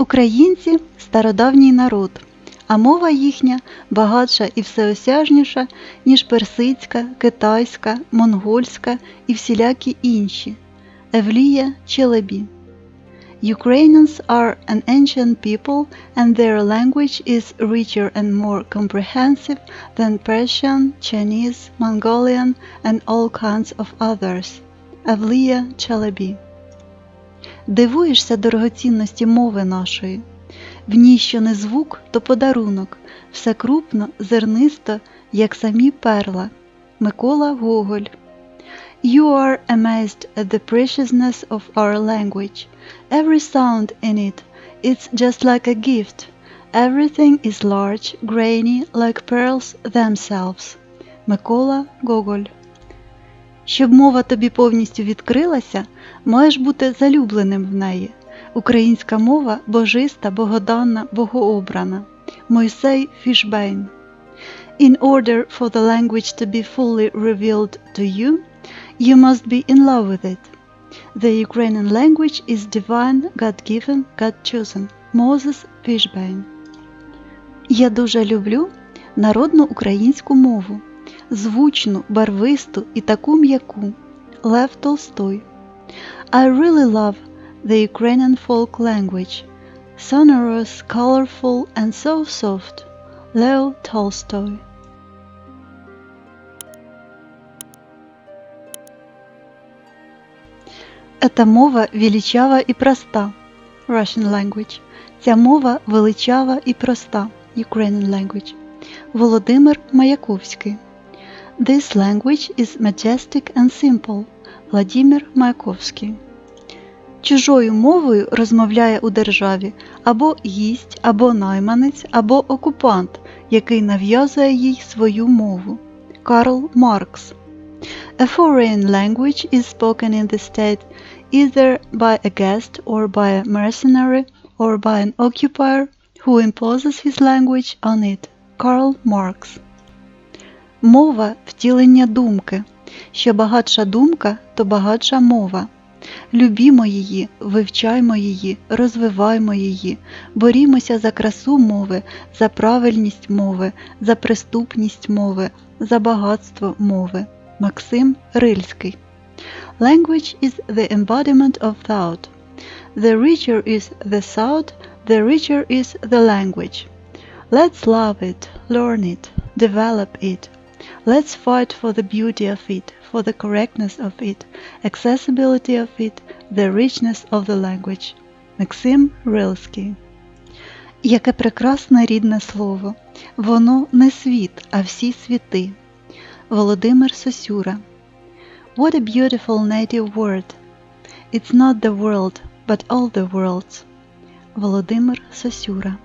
Українці стародавній народ, а мова їхня багатша і всеосяжніша, ніж персидська, китайська, монгольська і всілякі інші. Евлія Челебі Ukrainians are an ancient people and their language is richer and more comprehensive than Persian, Chinese, Mongolian and all kinds of others. Евлія Челебі Дивуєшся дорогоцінності мови нашої. В ній що не звук, то подарунок, все крупно, зернисто, як самі перла. Микола Гоголь You are amazed at the preciousness of our language. Every sound in it, it's just like a gift. Everything is large, grainy, like pearls themselves. Микола Гоголь Щоб мова тобі повністю відкрилася, маєш бути залюбленим в неї. Українська мова божиста, богоданна, богообрана. Мойсей Фішбейн In order for the language to be fully revealed to you, you must be in love with it. The Ukrainian language is divine, God-given, God-chosen. Мозес Фішбейн Я дуже люблю народну українську мову звучну, барвисту і таку м'яку. Лев Толстой. I really love the Ukrainian folk language. Sonorous, colorful and so soft. Leo Tolstoy. Эта мова величава і проста. Russian language. Ця мова величава і проста. Ukrainian language. Володимир Маяковський. This language is majestic and simple. Владимир Маяковський. Чужою мовою розмовляє у державі або гість, або найманець, або окупант, який нав'язує їй свою мову. Карл Маркс. A foreign language is spoken in the state either by a guest or by a mercenary or by an occupier who imposes his language on it. Карл Маркс. Мова втілення думки. Що багатша думка, то багатша мова. Любімо її, вивчаймо її, розвиваймо її, борімося за красу мови, за правильність мови, за приступність мови, за багатство мови. Максим Рильський. Language is the embodiment of thought. The richer is the thought, the richer is the language. Let's love it, learn it, develop it. Let's fight for the beauty of it, for the correctness of it, accessibility of it, the richness of the language. Максим Рильський. Яке прекрасне рідне слово. Воно не світ, а всі світи. Володимир Сосюра. What a beautiful native word. It's not the world, but all the worlds. Володимир Сосюра.